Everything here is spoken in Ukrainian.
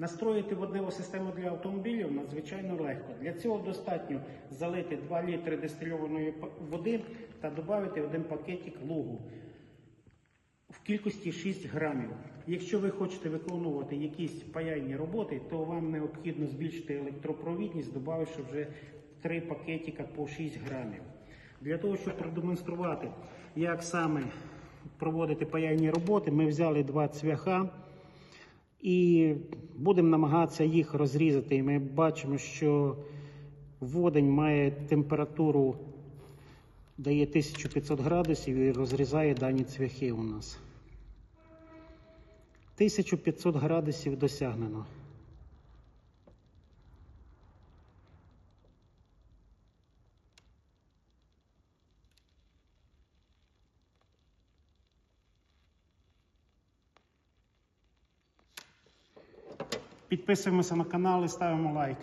Настроїти водневу систему для автомобілів надзвичайно легко. Для цього достатньо залити 2 літри дистильованої води та додати один пакетик лугу в кількості 6 грамів. Якщо ви хочете виконувати якісь паяльні роботи, то вам необхідно збільшити електропровідність, додавши вже 3 пакетика по 6 грамів. Для того, щоб продемонструвати, як саме проводити паяльні роботи, ми взяли два цвяха і будемо намагатися їх розрізати. І ми бачимо, що водень має температуру дає 1500 градусів і розрізає дані цвяхи у нас. 1500 градусів досягнено. Підписуємося на канал і ставимо лайк.